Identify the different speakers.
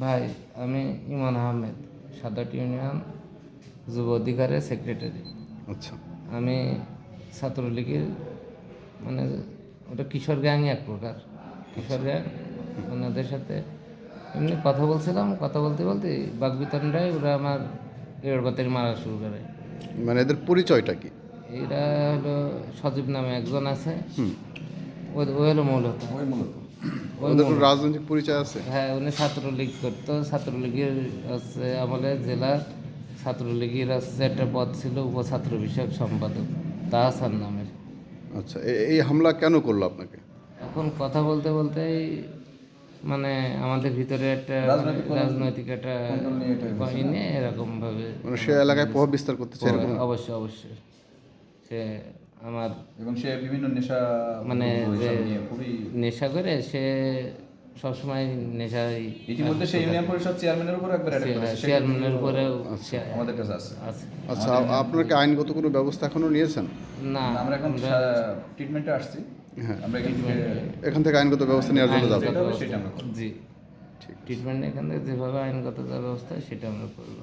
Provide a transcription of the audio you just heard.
Speaker 1: ভাই আমি ইমান আহমেদ সাদাট ইউনিয়ন যুব অধিকারের সেক্রেটারি
Speaker 2: আচ্ছা।
Speaker 1: আমি ছাত্রলীগের মানে ওটা কিশোর গ্যাংই এক প্রকার। কিশোর গ্যাং ওনাদের সাথে এমনি কথা বলছিলাম কথা বলতে বলতে বাগবিতনটাই ওরা আমার এড়বাতের মারা শুরু করে।
Speaker 2: মানে এদের পরিচয়টা কি?
Speaker 1: এরা হলো সজীব নামে একজন আছে। ও ও হলো মূলত।
Speaker 2: ওদের কোনো রাজনৈতিক পরিচয় আছে?
Speaker 1: হ্যাঁ উনি ছাত্রলীগ করতো। ছাত্রলীগের হচ্ছে আমলে জেলার ছাত্রলীগের হচ্ছে একটা পদ ছিল উপছাত্র বিষয়ক সম্পাদক তাহাসান নামের।
Speaker 2: আচ্ছা এই হামলা কেন করল আপনাকে?
Speaker 1: এখন কথা বলতে বলতেই মানে আমাদের ভিতরে একটা মানে রাজনৈতিক একটা এরকম ভাবে
Speaker 2: মানে সে এলাকায় প্রভাব বিস্তার করতে এরকম?
Speaker 1: অবশ্যই অবশ্যই। সে আমার
Speaker 3: এবং সে বিভিন্ন নেশা
Speaker 1: মানে যে
Speaker 3: খুবই
Speaker 1: নেশা করে সে সবসময় নেশায়
Speaker 3: ইতিমধ্যে সেই ইউনিয়ন পরিষদ চেয়ারম্যানের উপর একবার
Speaker 1: চেয়ারম্যানের উপরেও
Speaker 3: আমাদের কাছে আছে।
Speaker 2: আচ্ছা আপনারা কি আইনগত কোনো ব্যবস্থা এখনও নিয়েছেন?
Speaker 1: না
Speaker 3: আমরা এখন ট্রিটমেন্টে আসছি।
Speaker 2: হ্যাঁ।
Speaker 3: আমরা এখান থেকে
Speaker 2: আইনগত ব্যবস্থা নেওয়ার জন্য যাবে
Speaker 3: সেটা
Speaker 1: জি। ট্রিটমেন্ট এখান থেকে যেভাবে আইনগত যা ব্যবস্থা সেটা আমরা করব।